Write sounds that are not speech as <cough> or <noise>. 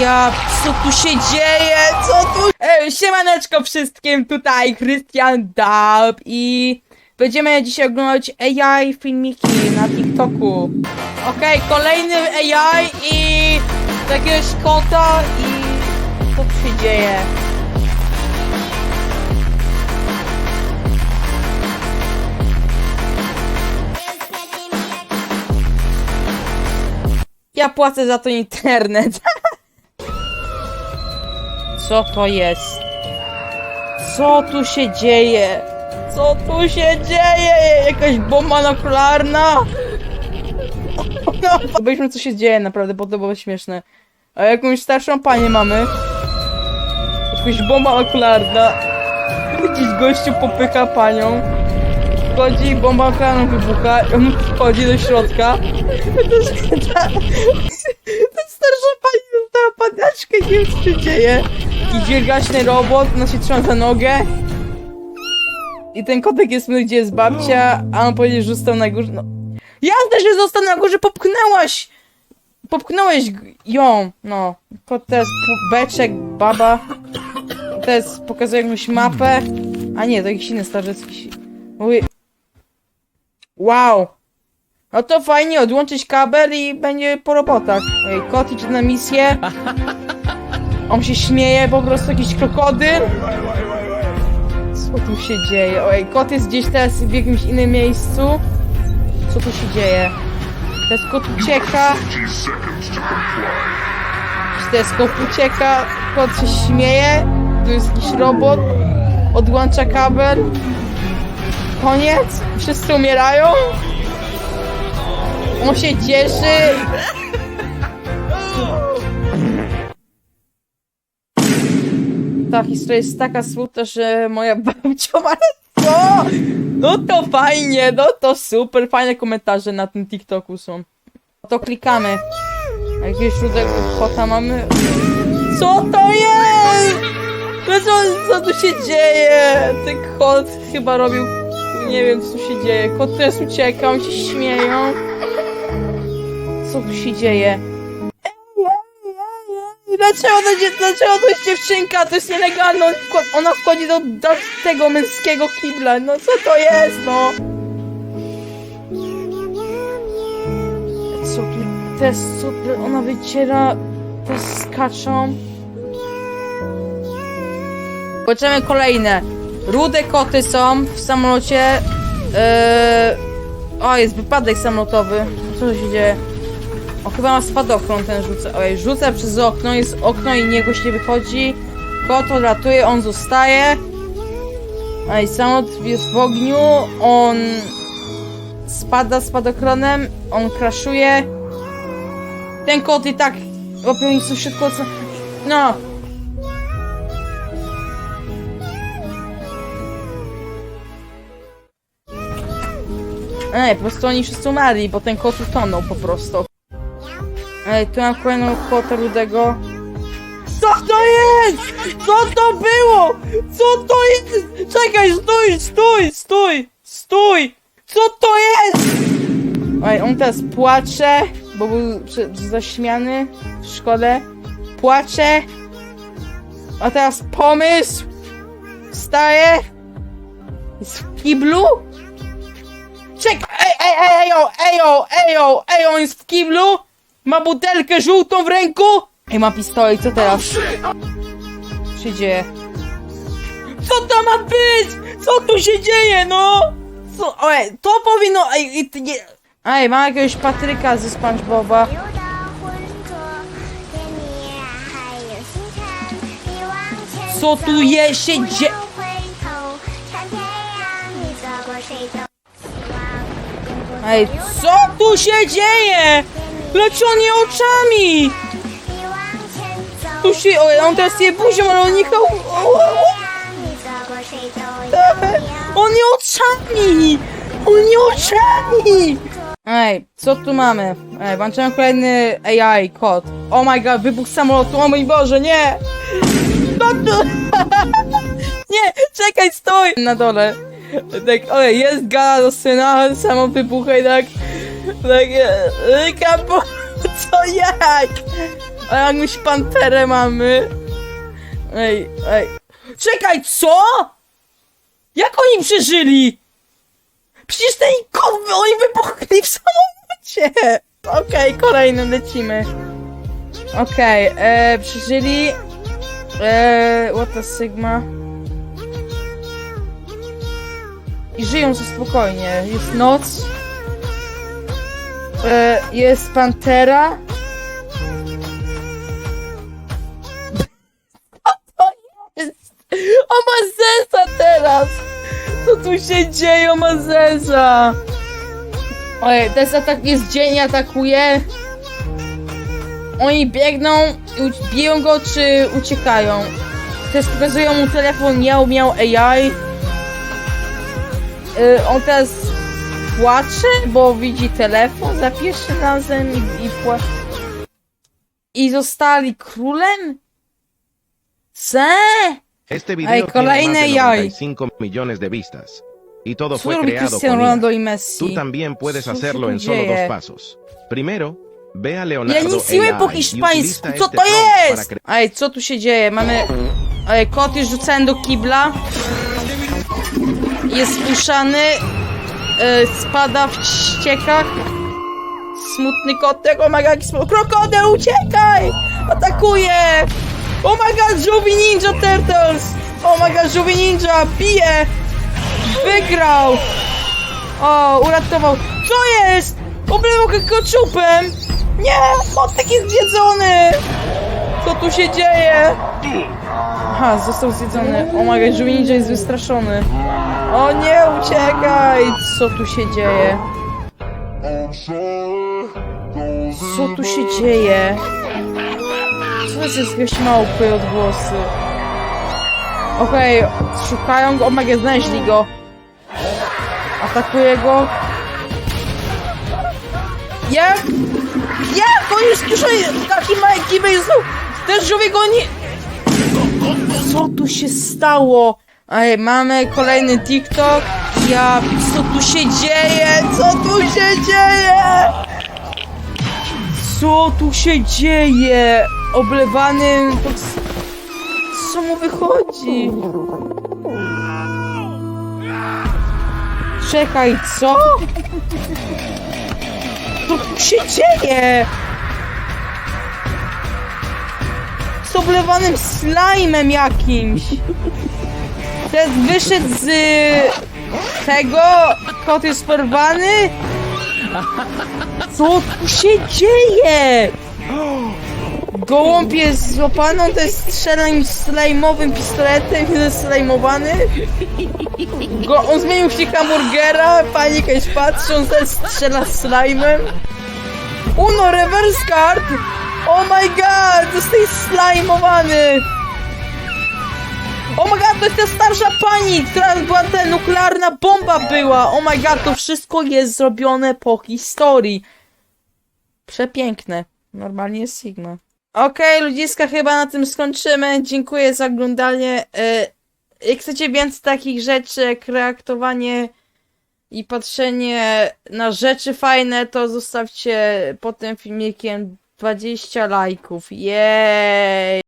Ja, co tu się dzieje? Co tu? E, siemaneczko wszystkim, tutaj Christian Dub i będziemy dzisiaj oglądać AI filmiki na TikToku. Okej, kolejny AI i jakiegoś kota i co tu się dzieje? Ja płacę za to internet. <laughs> Co to jest? Co tu się dzieje? Co tu się dzieje? Jakaś bomba nuklearna? <laughs> No, co się dzieje naprawdę, bo to było śmieszne. A jakąś starszą panię mamy. Jakaś bomba nuklearna. Jakiś gościu popycha panią. Wchodzi, bomba nuklearna wybucha, on wchodzi do środka <laughs> ta, ta starsza pani dostała padaczkę, nie wiem co się dzieje. Idzie gaśny robot, ona się trzyma za nogę. I ten kotek jest my, gdzie jest babcia, a on powiedział, że został na górze. No. Jasne, że został na górze, popchnęłaś! Popchnąłeś ją, no. Kot pu- beczek, baba. Jest, pokazuje jakąś mapę. A nie, to jakiś inny starzecki. Mówi... Wow! No to fajnie, odłączyć kabel i będzie po robotach. Ej, kot idzie na misję. On się śmieje, po prostu jakiś krokodyl. Co tu się dzieje? Oj, kot jest gdzieś teraz w jakimś innym miejscu. Co tu się dzieje? Teraz kot ucieka. Teraz kot ucieka, kot się śmieje. Tu jest jakiś robot. Odłącza kabel. Koniec? Wszyscy umierają? On się cieszy. Ta historia jest taka smutna, że moja babcia ma co? No to fajnie, no to super, fajne komentarze na tym TikToku są. To klikamy. A Jakiegoś rudego kota mamy. Co to jest? No co, co tu się dzieje? Ten kot chyba robił... Nie wiem, co tu się dzieje. Kot teraz ucieka, on się śmieją. Co tu się dzieje? Ej, ej, ej, ej, Dlaczego to, dlaczego to jest dziewczynka? To jest nielegalne. Ona wchodzi do, do tego męskiego kibla. No co to jest, no? Co tu? Super. Ona wyciera. To skaczą. Zobaczymy kolejne. Rude koty są w samolocie. Eee... O, jest wypadek samolotowy. Co się dzieje? O, chyba ma spadochron ten rzuca. Ojej, rzuca przez okno, jest okno i niego się wychodzi. Kot odlatuje, on zostaje. Ej, samolot jest w ogniu, on spada spadochronem, on kraszuje. Ten kot i tak robią nic środku. co- No. Ej, po prostu oni wszyscy umarli, bo ten kot utonął po prostu. Ej, tu mam kolejną kota rudego. Co to jest? Co to było? Co to jest? Czekaj, stój, stój, stój, stój! Co to jest? Ej, on teraz płacze, bo był zaśmiany w szkole. Płacze. A teraz pomysł. Wstaje. Jest w kiblu. Czekaj, ej, ej, ej, ejo, ejo, ejo, ejo, on jest w kiblu. Ma butelkę żółtą w ręku? Ej, ma pistolet, co teraz? Co się dzieje? Co to ma być? Co tu się dzieje, no? Co? Ej, to powinno... Ej, ej, nie... ej mam jakiegoś Patryka ze Spongeboba. Co tu je się dzieje? Ej, co tu się dzieje? Leci on je oczami! Puści, o, on teraz je buzią, ale on nie. <laughs> On nie oczami! On nie oczami! Ej, co tu mamy? Ej, włączyłem kolejny AI kod. Oh my god, wybuch samolotu, o mój Boże, nie! <laughs> Nie, czekaj, stój! Na dole. Tak, ojej, jest gala do syna, samo wybucha i tak... Tak, e, kapo... <laughs> Co jak? A jakąś panterę mamy. Ej, ej. Czekaj, co? Jak oni przeżyli? Przecież ten kot, oni wybuchli w samochodzie. Okej, kolejnym lecimy. Okej, e, przeżyli. E, what the sigma. I żyją sobie spokojnie. Jest noc. E, jest pantera. Co to jest? O ma sensa teraz! Co tu się dzieje? O ma sensa! Oj, to jest atak, jest dzień, atakuje. Oni biegną biją go, czy uciekają. Też pokazują mu telefon, miał, miał AI. Y, on teraz płacze, bo widzi telefon za pierwszym razem i, i płacze. I zostali królem? Se? Este video Ay, tiene más kolejne de jaj. 95 millones de vistas. Y todo fue creado Cristiano con IA. Ronaldo i Messi? Tú también puedes hacerlo en solo dos pasos. Primero, ve a Ja Leonardo nic nie wiem po AI y hiszpańsku, utiliza co este to prompt para jest? Ej, co tu się dzieje? Mamy... Ej, kot jest rzucany do kibla. Jest puszany. E, spada w ściekach. Smutny kotek, god, jaki smutny... Krokodyl, uciekaj! Atakuje! God, Żółwi Ninja Turtles! God, Żółwi Ninja, bije! Wygrał! O, uratował. Co jest? Oblewał go keczupem! Nie! Kotek jest zjedzony! Co tu się dzieje? Aha, został zjedzony. O my god, Żółwi Ninja jest wystraszony. O nie, uciekaj! Co tu się dzieje? Co tu się dzieje? Co to jest jakieś małpy odgłosy? Okej, szukają go. O my god, znaleźli go. Atakuje go. Jak? Jak? On jest dużo... Taki kibel jest... Też żółwie go nie... Co tu się stało? Ej, mamy kolejny TikTok. Ja... Co tu się dzieje? Co tu się dzieje? Co tu się dzieje? Oblewany... pod- Co mu wychodzi? Czekaj, co? Co tu się dzieje? Z oblewanym slajmem jakimś. Teraz wyszedł z tego. Kot jest porwany. Co tu się dzieje? Gołąb jest złapany, on to jest strzelanym slajmowym pistoletem, jest slajmowany. Go, on zmienił się hamburgera, pani jakaś patrzy, on też strzela slajmem. Uno, reverse card! Oh my god, zostaje slajmowany! Oh my god, to jest ta starsza pani, która była ta nuklearna bomba była! Oh my god, to wszystko jest zrobione po historii. Przepiękne. Normalnie jest Sigma. Okej, ludziska, chyba na tym skończymy. Dziękuję za oglądanie. E, Jak chcecie więcej takich rzeczy, jak reaktowanie i patrzenie na rzeczy fajne, to zostawcie pod tym filmikiem 20 lajków. Jej!